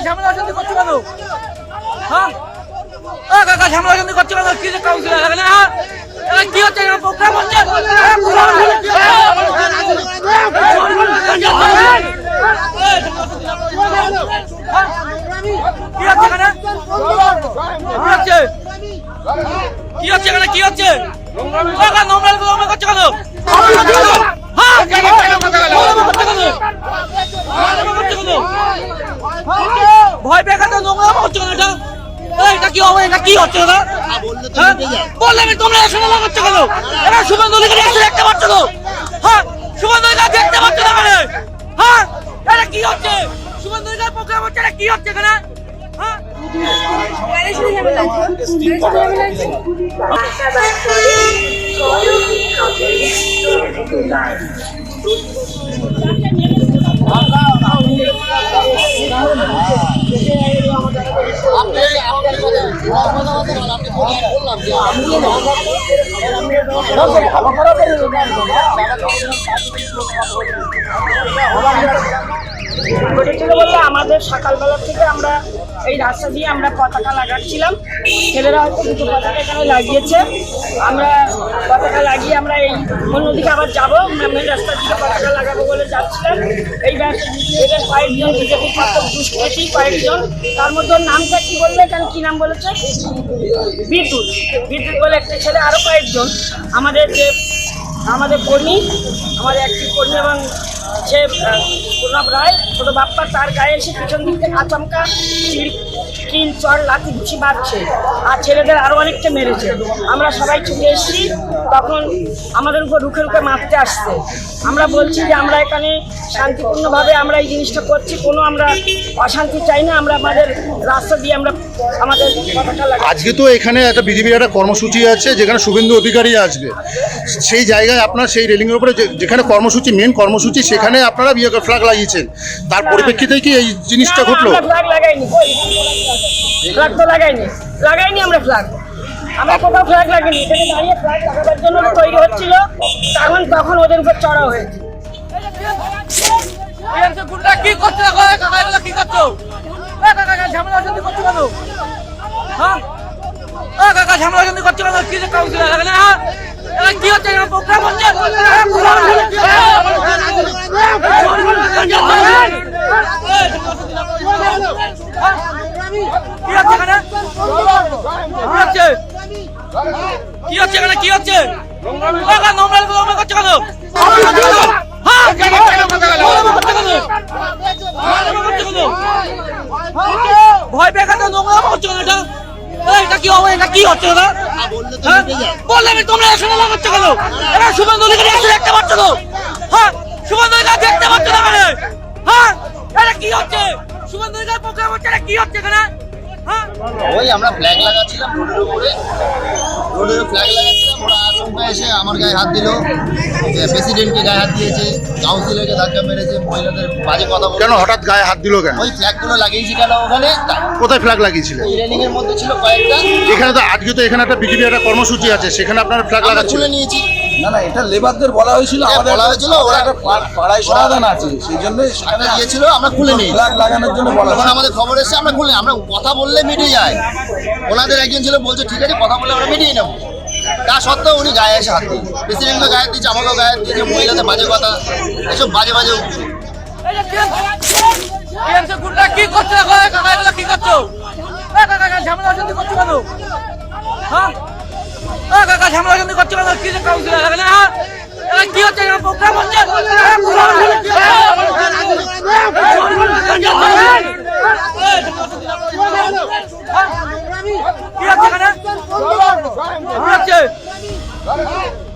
অশান্তি করছ কেন হ্যাঁ ও কাকা কি হ্যাঁ হচ্ছে প্রোগ্রাম হচ্ছে। কি হচ্ছে এখানে কি হচ্ছে এখানে কি হচ্ছে নোংরা করছ কেন হ্যাঁ নোংরা করছ কেন? নোংরা করছ কেন? ভয় পেয়ে গেছে নোংরা করছ কেন এটা এই, এটা কি হচ্ছে এটা হ্যাঁ? বললে আমি তোমরা এখানে লাগাচ্ছ কেন? এটা সুগন্ধ লিখে এসে দেখতে পাচ্ছ তো? হ্যাঁ? সুগন্ধ লিখে দেখতে পাচ্ছ না এখানে? হ্যাঁ? এটা কি হচ্ছে? সুগন্ধ লিখে প্রোগ্রাম হচ্ছে এটা কি হচ্ছে এখানে? হ্যাঁ সাথে ঝামেলা আছে গাড়ির সাথে ঝামেলা আছে আমাদের সকালবেলা থেকে আমরা এই রাস্তা দিয়ে আমরা পতাকা লাগাচ্ছিলাম। ছেলেরা হয়তো দুটো পতাকা এখানে লাগিয়েছে। আমরা পতাকা লাগিয়ে আমরা এই অন্যদিকে আবার যাব। মেন রাস্তার দিকে পতাকা লাগাবো বলে যাচ্ছিলাম। এইবার কয়েকজন বিজেপি দুষ্কৃতী কয়েকজন। তার মধ্যে নামটা কি বললে? এখানে নাম বলেছে? বিদ্যুৎ। বিদ্যুৎ বলে একটা ছেলে আরও কয়েকজন। আমাদের যে, আমাদের কর্মী, আমাদের একটি কর্মী এবং সে প্রণব রায়, ছোটো বাপ্পা, তার গায়ে এসে পিছন দিকে আচমকা কিল চর লাঠি ঘুষি মারছে আর ছেলেদের আরও অনেকটা মেরেছে। আমরা সবাই ছুটে এসেছি তখন আমাদের উপর রুখে রুখে মারতে আসছে। আমরা বলছি যে আমরা এখানে শান্তিপূর্ণভাবে আমরা এই জিনিসটা করছি কোনো আমরা অশান্তি চাই না আমরা আমাদের রাস্তা দিয়ে আমরা আমাদের আজকে তো এখানে একটা বিজেপির একটা কর্মসূচি আছে যেখানে শুভেন্দু অধিকারী আসবে। সেই জায়গায় আপনার সেই রেলিংয়ের উপরে যেখানে কর্মসূচি মেন কর্মসূচি সেখানে আপনারা বিয়ে ফ্ল্যাগ লাগিয়েছেন। তার পরিপ্রেক্ষিতে কি এই জিনিসটা ঘটলো? ফ্ল্যাগ লাগাইনি। ফ্ল্যাগ তো লাগাইনি। লাগাইনি আমরা ফ্ল্যাগ আমরা কোথাও ফ্ল্যাগ লাগাইনি। এখানে দাঁড়িয়ে ফ্ল্যাগ লাগাবার জন্য তৈরি হচ্ছিল, তখন তখন ওদের উপর চড়া হয়েছে। কি করছে? কি করছ ঝামেলা অশান্তি করছ কেন হ্যাঁ ঝামেলা অশান্তি করছ কেন কি কি হচ্ছে প্রোগ্রাম হচ্ছে। হ্যাঁ? কি হচ্ছে এখানে কি হচ্ছে কি হচ্ছে এখানে? কি হচ্ছে? নোংরা নোংরা করছ কেন? ভয় পেয়ে গেছে নোংরা করছ কেন? এটা এটা কি হবে? এটা কি হচ্ছে এটা হ্যাঁ? বললে তোমরা এখানে লাগাচ্ছ কেন? এটা লিখে দেখতে পাচ্ছ তো? হ্যাঁ? লিখে দেখতে পাচ্ছ না এখানে হ্যাঁ? কি হচ্ছে? লিখে প্রোগ্রাম হচ্ছে কি হচ্ছে এখানে? হ্যাঁ? আমরা ফ্ল্যাগ লাগাচ্ছিলাম ফ্ল্যাগ লাগাচ্ছিলাম ওরা আচমকা এসে আমার গায়ে হাত দিল। প্রেসিডেন্টকে গায়ে হাত দিয়েছে কাউন্সিলরকে ধাক্কা মেরেছে মহিলাদের বাজে কথা কেন হঠাৎ গায়ে হাত দিল কেন? ওই ফ্ল্যাগগুলো লাগিয়েছি কেন ওখানে? কোথায় ফ্ল্যাগ লাগিয়েছিলেন ওই রেলিং এর মধ্যে ছিল কয়েকটা। এখানে তো আজকে তো এখানে একটা বিজেপির একটা কর্মসূচি আছে সেখানে আপনারা ফ্ল্যাগ লাগাচ্ছিলেন। নিয়েছি। না না এটা লেবারদের বলা হয়েছিল হ্যাঁ, আমাদের বলা হয়েছিল, ওরা- একটা পাড়ায় সমাধান আছে সেই জন্য একটা দিয়েছিল আমরা খুলে নিয়েছি। ফ্ল্যাগ লাগানোর জন্য বলা আমাদের খবর এসেছে আমরা খুলে আমরা কথা বললে মিটে যায়। ওনাদের একজন ছিল, বলছে, ঠিক আছে, কথা বলে আমরা মিটিয়ে নেব। তা সত্ত্বেও উনি গায়ে এসে হাত দিয়েছে প্রেসিডেন্টকে গায়ে দিচ্ছে, আমাকেও গায়ে দিয়েছে মহিলাদের বাজে কথা, এসব বাজে বাজে কি করছে? করছ হ্যাঁ কি হচ্ছে এখানে program হচ্ছে। হ্যাঁ? কি হচ্ছে এখানে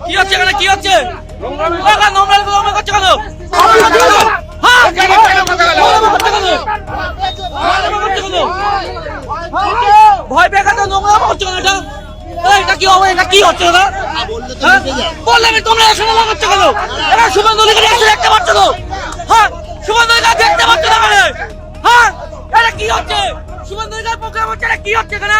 কি হচ্ছে এখানে? কি হচ্ছে? নোংরা নোংরা করছ কেন? হ্যাঁ নোংরা করছ কেন? নোংরা করছ কেন? ভয় পেয়ে গেছে নোংরা করছ কেন এটা? এটা কি হবে? এটা কি হচ্ছে এটা হ্যাঁ? বললে আমি তোমরা এখানে লাগাচ্ছ কেন? এটা দেখতে পাচ্ছ তো? হ্যাঁ? সুগন্ধ দেখতে পাচ্ছ না হ্যাঁ? এটা কি হচ্ছে? সুগন্ধ প্রোগ্রাম হচ্ছে কি হচ্ছে এখানে?